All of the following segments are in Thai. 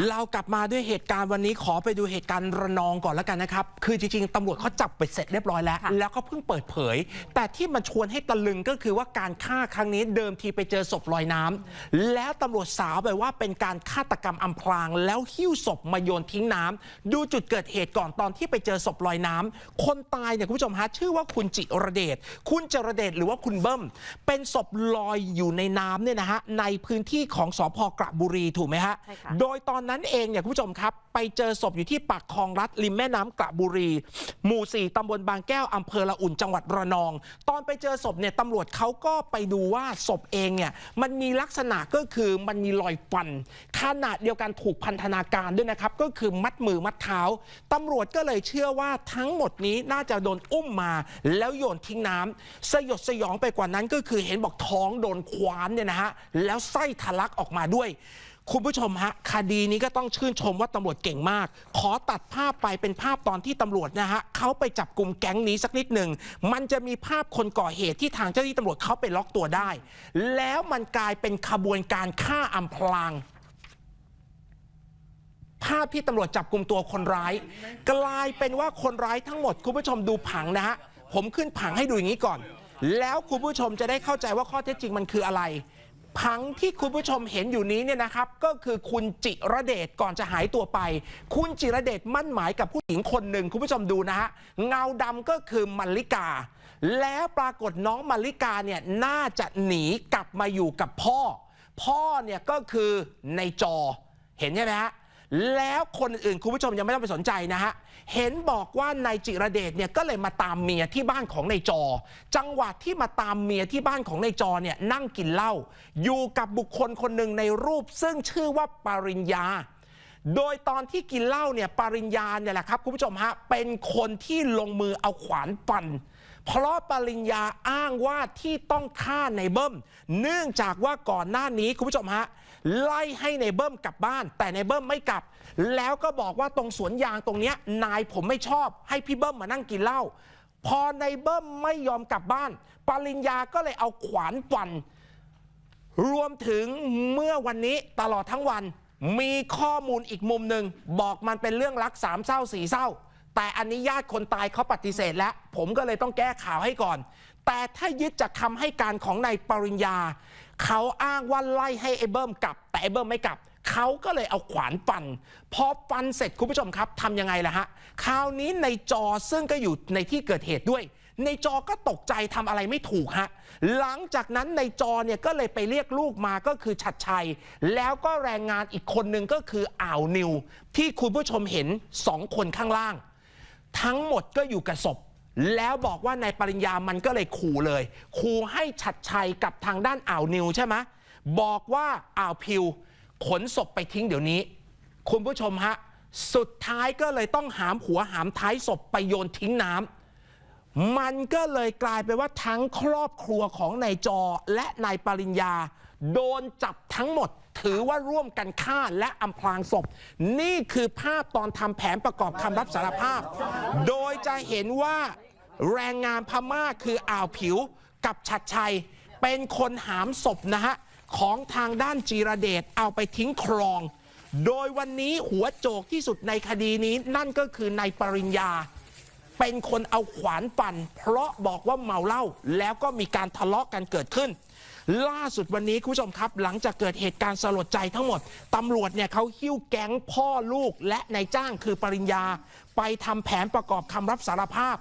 เรากลับมาด้วยเหตุการณ์วันนี้ขอไปดูเหตุการณ์ระนองก่อนแล้วกันนะครับ คือจริง ๆตำรวจเขาจับไปเสร็จเรียบร้อยแล้วค่ะแล้วก็เพิ่งเปิดเผย แต่ที่มันชวนให้ตะลึงก็คือว่าการฆ่าครั้งนี้เดิมทีไปเจอศพลอยน้ำแล้วตำรวจสาวไปว่าเป็นการฆาตกรรมอำพราง แล้วหิ้วศพมาโยนทิ้งน้ำดูจุดเกิดเหตุก่อนตอนที่ไปเจอศพลอยน้ำคนตายเนี่ยคุณผู้ชมฮะชื่อว่าคุณจิรเดชคุณจิรเดชหรือว่าคุณเบิ้มเป็นศพลอยอยู่ในน้ำเนี่ยนะฮะในพื้นที่ของสพกระบุรีถูกไหมฮะใช่ค่ะโดยตอนนั้นเองเนี่ยคุณผู้ชมครับ ไปเจอศพอยู่ที่ปากคลองรัฐริมแม่น้ำกระบุรี หมู่4ตำบลบางแก้วอำเภอละอุ่นจังหวัดระนอง ตอนไปเจอศพเนี่ยตำรวจเขาก็ไปดูว่าศพเองเนี่ยมันมีลักษณะก็คือมันมีรอยฟันขนาดเดียวกันถูกพันธนาการด้วยนะครับก็คือมัดมือมัดเท้าตำรวจก็เลยเชื่อว่าทั้งหมดนี้น่าจะโดนอุ้มมาแล้วโยนทิ้งน้ำสยดสยองไปกว่านั้นก็คือเห็นบอกท้องโดนคว้านเนี่ยนะฮะแล้วไส้ทะลักออกมาด้วย คุณผู้ชมฮะคดีนี้ก็ต้องชื่นชมว่าตำรวจเก่งมาก ขอตัดภาพไปเป็นภาพตอนที่ตำรวจนะฮะเขาไปจับกลุ่มแก๊งนี้สักนิดหนึ่งมันจะมีภาพคนก่อเหตุที่ทางเจ้าหน้าที่ตำรวจเขาไปล็อกตัวได้ แล้วมันกลายเป็นขบวนการฆ่าอำพราง ภาพที่ตำรวจจับกลุ่มตัวคนร้าย กลายเป็นว่าคนร้ายทั้งหมด คุณผู้ชมดูผังนะฮะผมขึ้นผังให้ดูอย่างนี้ก่อน แล้วคุณผู้ชมจะได้เข้าใจว่าข้อเท็จจริงมันคืออะไร ผังที่คุณผู้ชมเห็นอยู่นี้เนี่ยนะครับ ก็คือคุณจิระเดชก่อนจะหายตัวไป คุณจิระเดชมั่นหมายกับผู้หญิงคนหนึ่งคุณผู้ชมดูนะฮะเงาดำก็คือมัลลิกา แล้วปรากฏน้องมัลลิกาเนี่ยน่าจะหนีกลับมาอยู่กับพ่อ พ่อเนี่ยก็คือในจอเห็นใช่ไหมฮะ แล้วคนอื่นคุณผู้ชมยังไม่ต้องไปสนใจนะฮะ เห็นบอกว่านายจิรเดชเนี่ยก็เลยมาตามเมียที่บ้านของนายจอ จังหวะที่มาตามเมียที่บ้านของนายจอเนี่ยนั่งกินเหล้าอยู่กับบุคคลคนหนึ่งในรูป ซึ่งชื่อว่าปริญญา โดยตอนที่กินเหล้าเนี่ยปริญญาเนี่ยแหละครับคุณผู้ชมฮะเป็นคนที่ลงมือเอาขวานฟันเพราะปริญญาอ้างว่าที่ต้องฆ่าในเบิ้ม เนื่องจากว่าก่อนหน้านี้คุณผู้ชมฮะ ไล่ให้ในเบิ้มกลับบ้าน แต่ในเบิ้มไม่กลับ แล้วก็บอกว่าตรงสวนยางตรงเนี้ยนายผมไม่ชอบ ให้พี่เบิ้มมานั่งกินเหล้าพอในเบิ้มไม่ยอมกลับบ้าน ปริญญาก็เลยเอาขวานฟัน รวมถึงเมื่อวันนี้ตลอดทั้งวัน มีข้อมูลอีกมุมหนึ่งบอกมันเป็นเรื่องรักสามเศร้าสี่เศร้า แต่อันนี้ญาติคนตายเขาปฏิเสธแล้ว ผมก็เลยต้องแก้ข่าวให้ก่อน แต่ถ้ายึดจากคำให้การของนายปริญญา เขาอ้างว่าไล่ให้ไอ้เบิ้มกลับ แต่ไอ้เบิ้มไม่กลับเขาก็เลยเอาขวานฟัน พอฟันเสร็จคุณผู้ชมครับทำยังไงล่ะฮะ คราวนี้ในจอซึ่งก็อยู่ในที่เกิดเหตุด้วย ในจอก็ตกใจทำอะไรไม่ถูกฮะ หลังจากนั้นในจอเนี่ยก็เลยไปเรียกลูกมาก็คือชัดชัย แล้วก็แรงงานอีกคนนึงก็คืออ่าวนิว ที่คุณผู้ชมเห็นสองคนข้างล่าง ทั้งหมดก็อยู่กับศพ แล้วบอกว่านายปริญญามันก็เลยขู่เลยขู่ให้ชัดชัยกับทางด้านอ่าวนิวใช่ไหมบอกว่าอ่าวพิว ขนศพไปทิ้งเดี๋ยวนี้ คุณผู้ชมฮะ สุดท้ายก็เลยต้องหามหัวหามท้ายศพไปโยนทิ้งน้ำมันก็เลยกลายเป็นว่าทั้งครอบครัวของนายจอและนายปริญญา โดนจับทั้งหมด ถือว่าร่วมกันฆ่าและอำพรางศพ นี่คือภาพตอนทำแผนประกอบคำรับสารภาพ โดยจะเห็นว่าแรงงานพม่าคืออ่าวผิวกับชัดชัย เป็นคนหามศพนะฮะ ของทางด้านจีระเดชเอาไปทิ้งคลอง โดยวันนี้หัวโจกที่สุดในคดีนี้นั่นก็คือนายปริญญา เป็นคนเอาขวานปั่นเพราะบอกว่าเมาเหล้าแล้วก็มีการทะเลาะกันเกิดขึ้น ล่าสุดวันนี้คุณผู้ชมครับ หลังจากเกิดเหตุการณ์สลดใจทั้งหมดตำรวจเนี่ยเขาหิ้วแก๊งพ่อลูกและนายจ้างคือปริญญา ไปทำแผนประกอบคำรับสารภาพ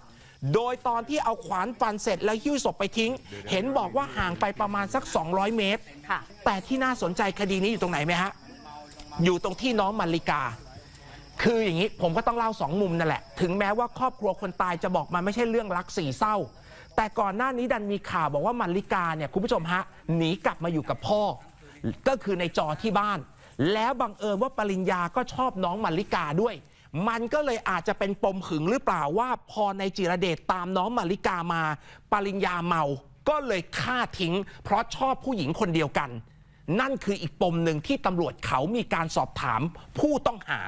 โดยตอนที่เอาขวานฟันเสร็จแล้วหิ้วศพไปทิ้ง เห็นบอกว่าห่างไปประมาณสัก 200 เมตรค่ะแต่ที่น่าสนใจคดีนี้อยู่ตรงไหนไหมฮะ อยู่ตรงที่น้องมาริกาคืออย่างนี้ผมก็ต้องเล่าสองมุมนั่นแหละ ถึงแม้ว่าครอบครัวคนตายจะบอกมันไม่ใช่เรื่องรักสี่เศร้า แต่ก่อนหน้านี้ดันมีข่าวบอกว่ามาริกาเนี่ยคุณผู้ชมฮะหนีกลับมาอยู่กับพ่อ ก็คือในจอที่บ้าน แล้วบังเอิญว่าปริญญาก็ชอบน้องมาริกาด้วย มันก็เลยอาจจะเป็นปมหึงหรือเปล่าว่าพอในจิรเดชตามน้องมาริกามา ปริญญาเมา ก็เลยฆ่าทิ้ง เพราะชอบผู้หญิงคนเดียวกัน นั่นคืออีกปมหนึ่งที่ตำรวจเขามีการสอบถามผู้ต้องหา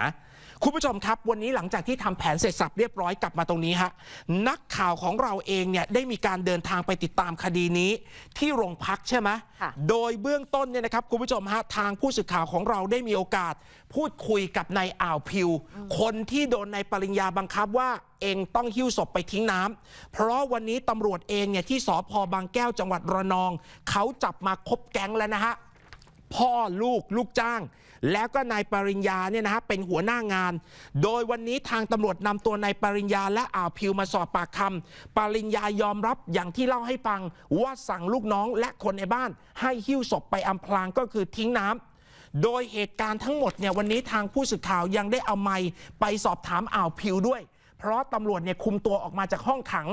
คุณผู้ชมครับ วันนี้หลังจากที่ทำแผนเสร็จสับเรียบร้อยกลับมาตรงนี้ฮะนักข่าวของเราเองเนี่ยได้มีการเดินทางไปติดตามคดีนี้ ที่โรงพักใช่ไหมค่ะโดยเบื้องต้นเนี่ยนะครับคุณผู้ชมฮะทางผู้สื่อข่าวของเราได้มีโอกาส พูดคุยกับนายอ่าวพิว คนที่โดนนายปริญญาบังคับว่าเองต้องหิ้วศพไปทิ้งน้ำเพราะวันนี้ตำรวจเองเนี่ยที่สพบางแก้วจังหวัดระนอง เขาจับมาครบแก๊งแล้วนะฮะ พ่อลูกลูกจ้าง แล้วก็นายปริญญาเนี่ยนะฮะเป็นหัวหน้างาน โดยวันนี้ทางตำรวจนำตัวนายปริญญาและอ่าวพิวมาสอบปากคำปริญญายอมรับอย่างที่เล่าให้ฟังว่าสั่งลูกน้องและคนในบ้าน ให้หิ้วศพไปอำพรางก็คือทิ้งน้ำโดยเหตุการณ์ทั้งหมดเนี่ยวันนี้ทางผู้สื่อข่าวยังได้เอาไมค์ไปสอบถามอ่าวพิวด้วย เพราะตำรวจเนี่ยคุมตัวออกมาจากห้องขัง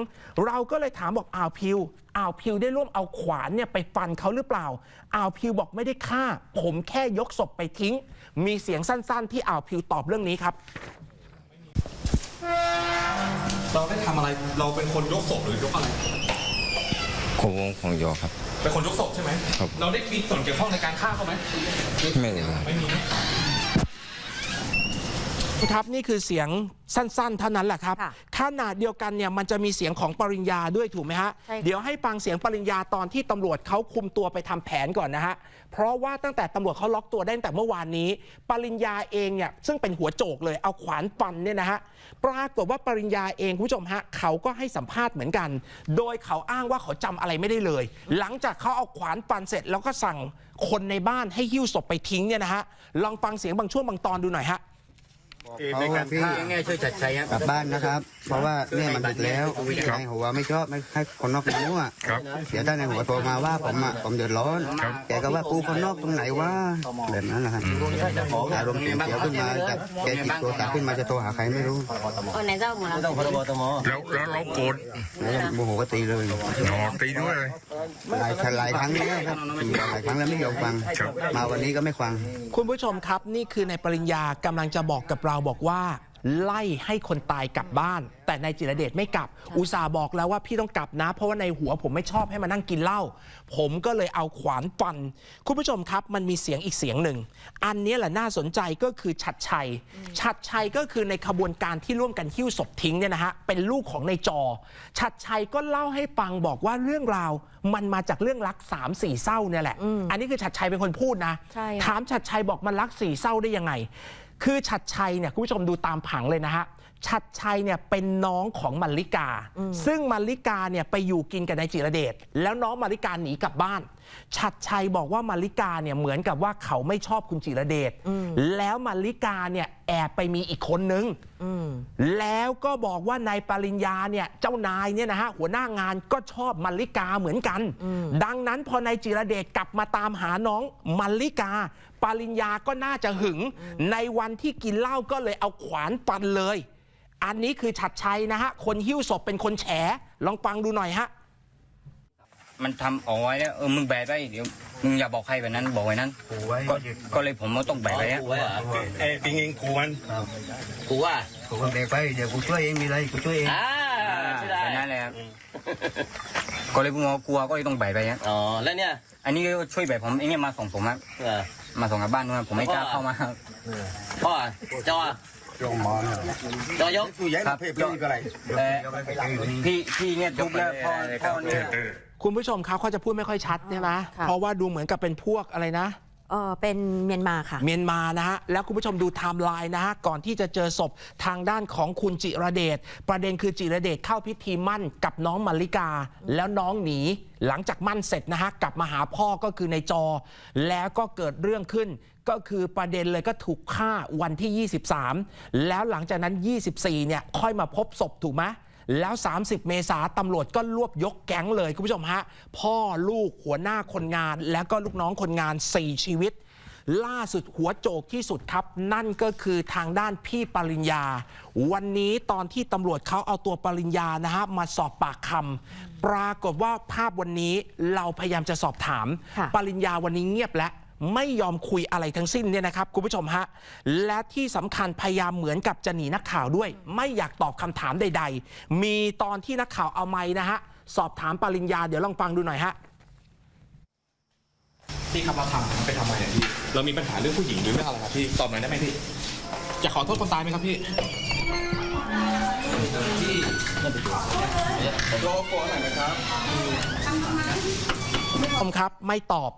เราก็เลยถามบอกอ่าวพิวอ่าวพิวได้ร่วมเอาขวานเนี่ยไปฟันเขาหรือเปล่าอ่าวพิวบอกไม่ได้ฆ่า ผมแค่ยกศพไปทิ้ง มีเสียงสั้น ๆ ที่อ่าวพิวตอบเรื่องนี้ครับ เราได้ทำอะไร เราเป็นคนยกศพหรือยกอะไร ของวงของโยครับ เป็นคนยกศพใช่ไหม ครับ เราได้มีส่วนเกี่ยวข้องในการฆ่าเขาไหม ไม่เลยครับ ไม่มี ครับนี่คือเสียงสั้นๆ เท่านั้นแหละครับค่ะขนาดเดียวกันเนี่ยมันจะมีเสียงของปริญญาด้วยถูกไหมฮะใช่ค่ะเดี๋ยวให้ฟังเสียงปริญญาตอนที่ตำรวจเขาคุมตัวไปทำแผนก่อนนะฮะ เพราะว่าตั้งแต่ตำรวจเขาล็อกตัวได้ตั้งแต่เมื่อวานนี้ ปริญญาเองเนี่ยซึ่งเป็นหัวโจกเลยเอาขวานฟันเนี่ยนะฮะ ปรากฏว่าปริญญาเองคุณผู้ชมฮะเขาก็ให้สัมภาษณ์เหมือนกัน โดยเขาอ้างว่าเขาจำอะไรไม่ได้เลย หลังจากเขาเอาขวานฟันเสร็จแล้วก็สั่งคนในบ้านให้หิ้วศพไปทิ้งเนี่ยนะฮะ ลองฟังเสียงบางช่วงบางตอนดูหน่อยฮะ เขาพี่กลับบ้านนะครับ เพราะว่าเนี่ยมันดึกแล้วในหัวไม่ชอบไม่ให้คนนอกมามั่วเดี๋ยวถ้าในหัวโทรมาว่าผมอะผมเดือดร้อนแกก็ว่ากูคนนอกตรงไหนวะแบบนั้นนะครับอารมณ์เสียเสียวขึ้นมาจากแกจิตตัวตัดขึ้นมาจะโทรหาใครไม่รู้คนไหนเจ้าหมูละแล้วแล้วเราโกรธแล้วโมโหก็ตีเลยหนอตีด้วยเลย หลายหลายครั้งแล้วครับหลายครั้งแล้วไม่ยอมฟัง มาวันนี้ก็ไม่ฟัง คุณผู้ชมครับนี่คือในปริญญากำลังจะบอกกับเราบอกว่าไล่ให้คนตายกลับบ้าน แต่นายจิรเดชไม่กลับ อุตส่าห์บอกแล้วว่าพี่ต้องกลับนะ เพราะว่าในหัวผมไม่ชอบให้มานั่งกินเหล้าผมก็เลยเอาขวานฟัน คุณผู้ชมครับ มันมีเสียงอีกเสียงหนึ่ง อันนี้แหละน่าสนใจก็คือชัดชัย ชัดชัยก็คือในขบวนการที่ร่วมกันหิ้วศพทิ้งเนี่ยนะฮะเป็นลูกของในจอ ชัดชัยก็เล่าให้ฟังบอกว่าเรื่องราว มันมาจากเรื่องรักสามสี่เศร้าเนี่ยแหละ อันนี้คือชัดชัยเป็นคนพูดนะใช่ค่ะถามชัดชัยบอกมันรักสี่เศร้าได้ยังไง คือชัดชัยเนี่ยคุณผู้ชมดูตามผังเลยนะฮะชัดชัยเนี่ยเป็นน้องของมัลลิกา ซึ่งมัลลิกาเนี่ยไปอยู่กินกับนายจิรเดชแล้วน้องมัลลิกาหนีกลับบ้านชัดชัยบอกว่ามัลลิกาเนี่ยเหมือนกับว่าเขาไม่ชอบคุณจิรเดชแล้วมัลลิกาเนี่ยแอบไปมีอีกคนนึงแล้วก็บอกว่านายปริญญาเนี่ยเจ้านายเนี่ยนะฮะหัวหน้างานก็ชอบมัลลิกาเหมือนกัน ดังนั้นพอนายจิรเดชกลับมาตามหาน้องมัลลิกา ปริญญาก็น่าจะหึง ในวันที่กินเหล้าก็เลยเอาขวานฟันเลย อันนี้คือฉัดชัยนะฮะ คนหิ้วศพเป็นคนแฉ ลองฟังดูหน่อยฮะ มันทำเอาไว้แล้วเออมึงแบกไว้เดี๋ยวมึงอย่าบอกใครแบบนั้นบอกไว้นั้นก็ก็เลยผมก็ต้องแบกไว้อะเอ้ยปิงเองครูมันกูว่าผมก็เด็กไปเดี๋ยวกูช่วยเองมีอะไรกูช่วยเองอ่าใช่ได้แบบนั้นแหละครับก็เลยผมกลัวก็เลยต้องแบกไปอะอ๋อแล้วเนี่ย อันนี้ก็ช่วยแบกผมเองเนี่ยมาส่งผมอะเออ มาส่งกลับบ้านด้วยผมไม่กล้าเข้ามาพ่อจอลงหมอนจอยกครับแต่พี่พี่เนี่ยทุบแล้วพ่อพ่อเนี่ยคุณผู้ชมครับเขาจะพูดไม่ค่อยชัดใช่ไหมค่ะเพราะว่าดูเหมือนกับเป็นพวกอะไรนะ เออเป็นเมียนมาค่ะ เมียนมานะฮะ แล้วคุณผู้ชมดูไทม์ไลน์นะฮะ ก่อนที่จะเจอศพทางด้านของคุณจิระเดช ประเด็นคือจิระเดชเข้าพิธีมั่นกับน้องมาริกา แล้วน้องหนี หลังจากมั่นเสร็จนะฮะ กลับมาหาพ่อก็คือในจอ แล้วก็เกิดเรื่องขึ้น ก็คือประเด็นเลยก็ถูกฆ่าวันที่ 23 แล้วหลังจากนั้น 24 เนี่ย ค่อยมาพบศพถูกไหม แล้ว 30 เมษาตำรวจก็รวบยกแก๊งเลยคุณผู้ชมฮะ พ่อลูกหัวหน้าคนงาน แล้วก็ลูกน้องคนงาน 4 ชีวิต ล่าสุดหัวโจกที่สุดครับ นั่นก็คือทางด้านพี่ปริญญา วันนี้ตอนที่ตำรวจเขาเอาตัวปริญญานะฮะมาสอบปากคำปรากฏว่าภาพวันนี้เราพยายามจะสอบถามค่ะปริญญาวันนี้เงียบแล้ว ไม่ยอมคุยอะไรทั้งสิ้นเนี่ยนะครับคุณผู้ชมฮะและที่สำคัญพยายามเหมือนกับจะหนีนักข่าวด้วย ไม่อยากตอบคำถามใด ๆ มีตอนที่นักข่าวเอาไม้นะฮะสอบถามปริญญาเดี๋ยวลองฟังดูหน่อยฮะพี่ครับเราทำไปทำไมเนี่ยพี่เรามีปัญหาเรื่องผู้หญิงหรือเรื่องอะไรครับพี่ตอบหน่อยได้ไหมพี่จะขอโทษคนตายไหมครับพี่รอก่อนหน่อยนะครับผู้ชมครับไม่ตอบ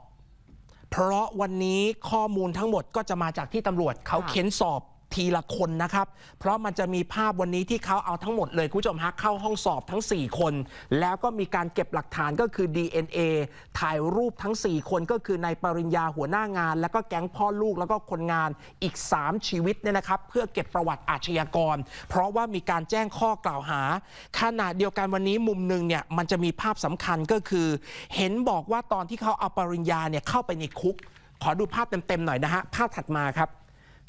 เพราะวันนี้ข้อมูลทั้งหมดก็จะมาจากที่ตำรวจเขาเค้นสอบ ทีละคนนะครับ เพราะมันจะมีภาพวันนี้ที่เขาเอาทั้งหมดเลยคุณผู้ชมฮะเข้าห้องสอบทั้ง 4 คน แล้วก็มีการเก็บหลักฐานก็คือ DNA ถ่ายรูปทั้ง 4 คนก็คือนายปริญญาหัวหน้างาน แล้วก็แก๊งพ่อลูกแล้วก็คนงานอีก 3 ชีวิตเนี่ยนะครับ เพื่อเก็บประวัติอาชญากร เพราะว่ามีการแจ้งข้อกล่าวหาขณะเดียวกันวันนี้มุมหนึ่งเนี่ยมันจะมีภาพสำคัญก็คือ เห็นบอกว่าตอนที่เขาเอาปริญญาเนี่ยเข้าไปในคุก ขอดูภาพเต็มๆหน่อยนะฮะภาพถัดมาครับ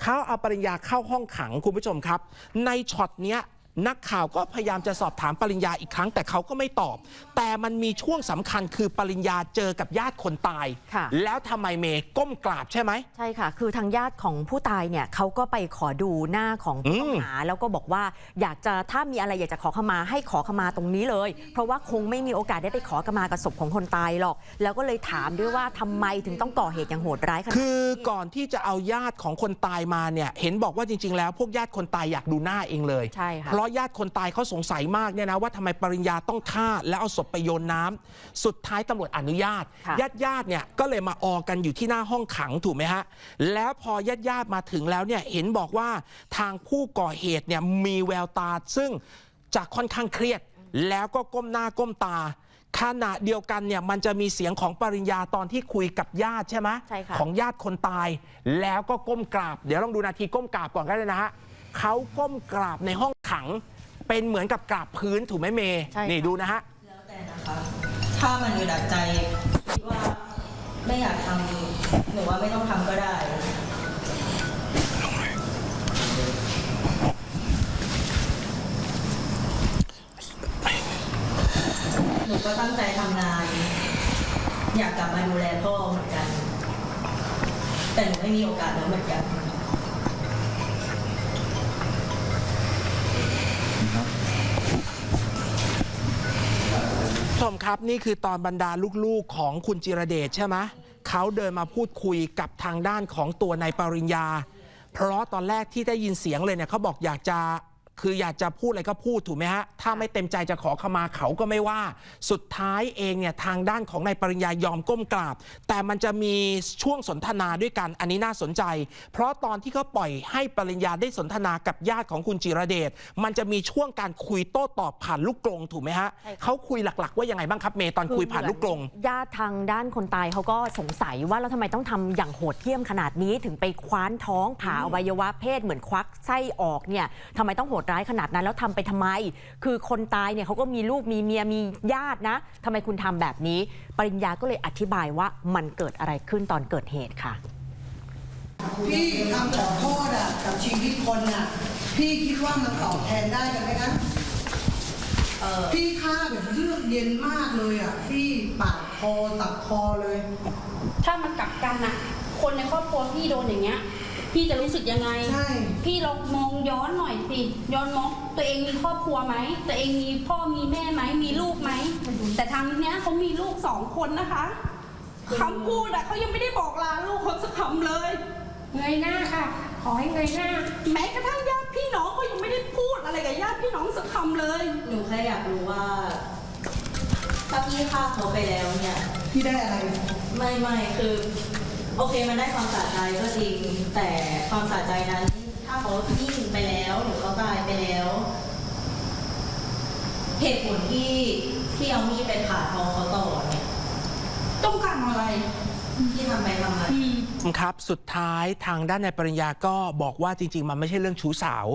เขาเอาปริญญาเข้าห้องขังคุณผู้ชมครับ ในช็อตเนี้ย นักข่าวก็พยายามจะสอบถามปริญญาอีกครั้ง แต่เขาก็ไม่ตอบ แต่มันมีช่วงสำคัญคือปริญญาเจอกับญาติคนตายค่ะแล้วทำไมเมย์ก้มกราบใช่ไหมใช่ค่ะ คือทางญาติของผู้ตายเนี่ยเขาก็ไปขอดูหน้าของผู้ต้องหาแล้วก็บอกว่าอยากจะถ้ามีอะไรอยากจะขอขมาให้ขอขมาตรงนี้เลย เพราะว่าคงไม่มีโอกาสได้ไปขอขมากับศพของคนตายหรอก แล้วก็เลยถามด้วยว่าทำไมถึงต้องก่อเหตุอย่างโหดร้ายขนาดคือนี้ก่อนที่จะเอาญาติของคนตายมาเนี่ยเห็นบอกว่าจริง ๆ แล้วพวกญาติคนตายอยากดูหน้าเองเลยใช่ค่ะเพราะญาติคนตายเขาสงสัยมากเนี่ยนะว่าทำไมปริญญาต้องฆ่าแล้วเอาศพไปโยนน้ำสุดท้ายตำรวจอนุญาต ค่ะ ญาติญาติๆเนี่ยก็เลยมาออกันอยู่ที่หน้าห้องขังถูกไหมฮะแล้วพอญาติญาติๆมาถึงแล้วเนี่ยเห็นบอกว่าทางผู้ก่อเหตุเนี่ยมีแววตาซึ่งจะค่อนข้างเครียด แล้วก็ก้มหน้าก้มตาขณะเดียวกันเนี่ยมันจะมีเสียงของปริญญาตอนที่คุยกับญาติใช่ไหมใช่ค่ะ ของญาติคนตาย แล้วก็ก้มกราบ เดี๋ยวลองดูนาทีก้มกราบก่อนก็ได้นะฮะ เขาก้มกราบในห้องขัง เป็นเหมือนกับกราบพื้นถูกไหมเมย์ใช่ค่ะ นี่ดูนะฮะ แล้วแต่นะคะ ถ้ามันอยู่ดักใจคิดว่าไม่อยากทำหนูว่าไม่ต้องทำก็ได้ หนูก็ตั้งใจทำงาน อยากกลับมาดูแลพ่อเหมือนกัน แต่หนูไม่มีโอกาสแล้วเหมือนกัน ครับนี่คือตอนบรรดาลูกๆของคุณจิรเดชใช่ไหมเขาเดินมาพูดคุยกับทางด้านของตัวนายปริญญา เพราะตอนแรกที่ได้ยินเสียงเลยเนี่ยเขาบอกอยากจะ คืออยากจะพูดอะไรก็พูดถูกไหมฮะ ถ้าไม่เต็มใจจะขอขมาเขาก็ไม่ว่า สุดท้ายเองเนี่ยทางด้านของนายปริญญายอมก้มกราบ แต่มันจะมีช่วงสนทนาด้วยกัน อันนี้น่าสนใจ เพราะตอนที่เขาปล่อยให้ปริญญาได้สนทนากับญาติของคุณจิรเดช มันจะมีช่วงการคุยโต้ตอบผ่านลูกกรงถูกไหมฮะใช่ค่ะเขาคุยหลักๆ ว่ายังไงบ้างครับเมย์ตอนคุยผ่านลูกกรงญาติทางด้านคนตายเขาก็สงสัยว่าแล้วทำไมต้องทำอย่างโหดเหี้ยมขนาดนี้ถึงไปคว้านท้องผ่าอวัยวะเพศเหมือนควักไส้ออกเนี่ยทำไมต้องโหดร้ายขนาดนั้น แล้วทำไปทำไม คือคนตายเนี่ยเขาก็มีลูกมีเมียมีญาตินะทำไมคุณทำแบบนี้ ปริญญาก็เลยอธิบายว่ามันเกิดอะไรขึ้นตอนเกิดเหตุค่ะ พี่คำขอโทษอะกับชีวิตคนอะพี่คิดว่ามันตอบแทนได้กันไหมคะพี่ฆ่าแบบเลือกเย็นมากเลยอะพี่ปาดคอตัดคอเลย ถ้ามันกลับกันน่ะคนในครอบครัวพี่โดนอย่างเงี้ย พี่จะรู้สึกยังไง ใช่ พี่ลองมองย้อนหน่อยสิ ย้อนมองตัวเองมีครอบครัวไหม ตัวเองมีพ่อมีแม่ไหม มีลูกไหม แต่ทางเนี้ยเขามีลูกสองคนนะคะคำพูดอะเขายังไม่ได้บอกลาลูกเขาสักคำเลย เงยหน้าค่ะ ขอให้เงยหน้า แม้กระทั่งญาติพี่น้องเขายังไม่ได้พูดอะไรกับญาติพี่น้องสักคำเลย หนูแค่อยากรู้ว่าถ้าพี่ฆ่าเขาไปแล้วเนี่ย พี่ได้อะไร ไม่ไม่คือ โอเคมันได้ความสะใจก็จริง แต่ความสะใจนั้น ถ้าเขานิ่งไปแล้วหรือเขาตายไปแล้ว เหตุผลที่ที่เอามีดไปผ่าท้องเขาต่อเนี่ยต้องการอะไรที่ทำไปทำไม ครับสุดท้ายทางด้านนายปริญญาก็บอกว่าจริง ๆ มันไม่ใช่เรื่องชู้สาว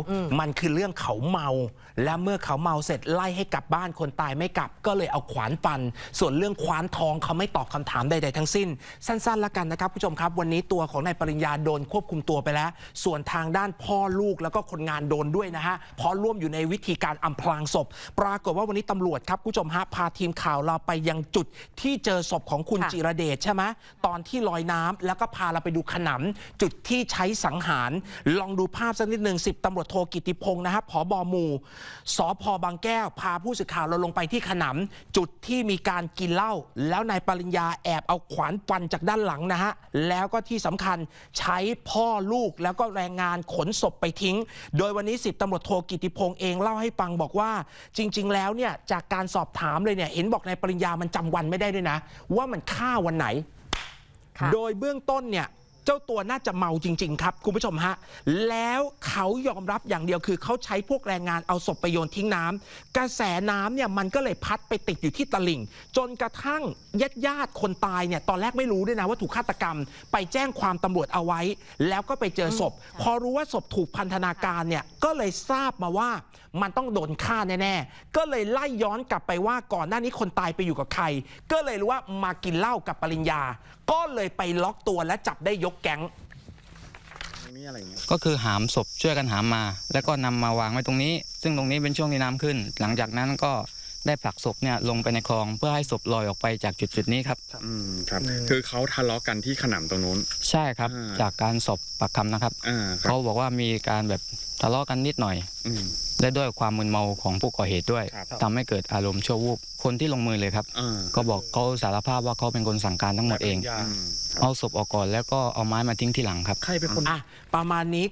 มันคือเรื่องเขาเมา และเมื่อเขาเมาเสร็จไล่ให้กลับบ้านคนตายไม่กลับ ก็เลยเอาขวานฟัน ส่วนเรื่องคว้านทองเขาไม่ตอบคำถามใดๆทั้งสิ้น สั้นๆแล้วกันนะครับผู้ชมครับ วันนี้ตัวของนายปริญญาโดนควบคุมตัวไปแล้ว ส่วนทางด้านพ่อลูกแล้วก็คนงานโดนด้วยนะฮะเพราะร่วมอยู่ในวิธีการอำพรางศพ ปรากฏว่าวันนี้ตำรวจครับผู้ชมฮะพาทีมข่าวเราไปยังจุดที่เจอศพของคุณค่ะจิรเดชใช่ไหมตอนที่ลอยน้ำแล้วก็พาเราไปดูขนำจุดที่ใช้สังหาร ลองดูภาพสักนิดหนึ่งสิบตำรวจโทกิติพงศ์นะครับผอบอมู่สพบางแก้ว พาผู้สื่อข่าวเราลงไปที่ขนำจุดที่มีการกินเหล้าแล้วนายปริญญาแอบเอาขวานฟันจากด้านหลังนะฮะแล้วก็ที่สำคัญใช้พ่อลูกแล้วก็แรงงานขนศพไปทิ้ง โดยวันนี้สิบตำรวจโทกิติพงศ์เองเล่าให้ฟังบอกว่าจริง ๆ แล้วเนี่ยจากการสอบถามเลยเนี่ยเห็นบอกนายปริญญามันจำวันไม่ได้ด้วยนะ ว่ามันฆ่าวันไหน โดยเบื้องต้นเนี่ยเจ้าตัวน่าจะเมาจริง ๆ ครับ คุณผู้ชมฮะ แล้วเขายอมรับอย่างเดียวคือเขาใช้พวกแรงงานเอาศพไปโยนทิ้งน้ำกระแสน้ำเนี่ยมันก็เลยพัดไปติดอยู่ที่ตลิ่ง จนกระทั่งญาติญาติๆคนตายเนี่ยตอนแรกไม่รู้ด้วยนะว่าถูกฆาตกรรม ไปแจ้งความตำรวจเอาไว้ แล้วก็ไปเจอศพ พอรู้ว่าศพถูกพันธนาการเนี่ยก็เลยทราบมาว่ามันต้องโดนฆ่าแน่ๆ ก็เลยไล่ย้อนกลับไปว่าก่อนหน้านี้คนตายไปอยู่กับใคร ก็เลยรู้ว่ามากินเหล้ากับปริญญา ก็เลยไปล็อกตัวและจับได้ยกแก๊งก็คือหามศพช่วยกันหามมา แล้วก็นำมาวางไว้ตรงนี้ ซึ่งตรงนี้เป็นช่วงที่น้ำขึ้น หลังจากนั้นก็ ได้ผลักศพเนี่ยลงไปในคลองเพื่อให้ศพลอยออกไปจากจุดจุดๆนี้ครับอืมครับ คือเขาทะเลาะกันที่ขนำตรงนู้น ใช่ครับอ่าจากการสอบปากคำนะครับอ่าครัเขาบบอกว่ามีการแบบทะเลาะกันนิดหน่อยอืมและด้วยความมึนเมาของผู้ก่อเหตุด้วยครับทำให้เกิดอารมณ์ชั่ววูบคนที่ลงมือเลยครับอ่าก็บอกเขาสารภาพว่าเขาเป็นคนสั่งการทั้งหมดเองอืมเอาศพออกก่อนแล้วก็เอาไม้มาทิ้งที่หลังครับอะประมาณนี้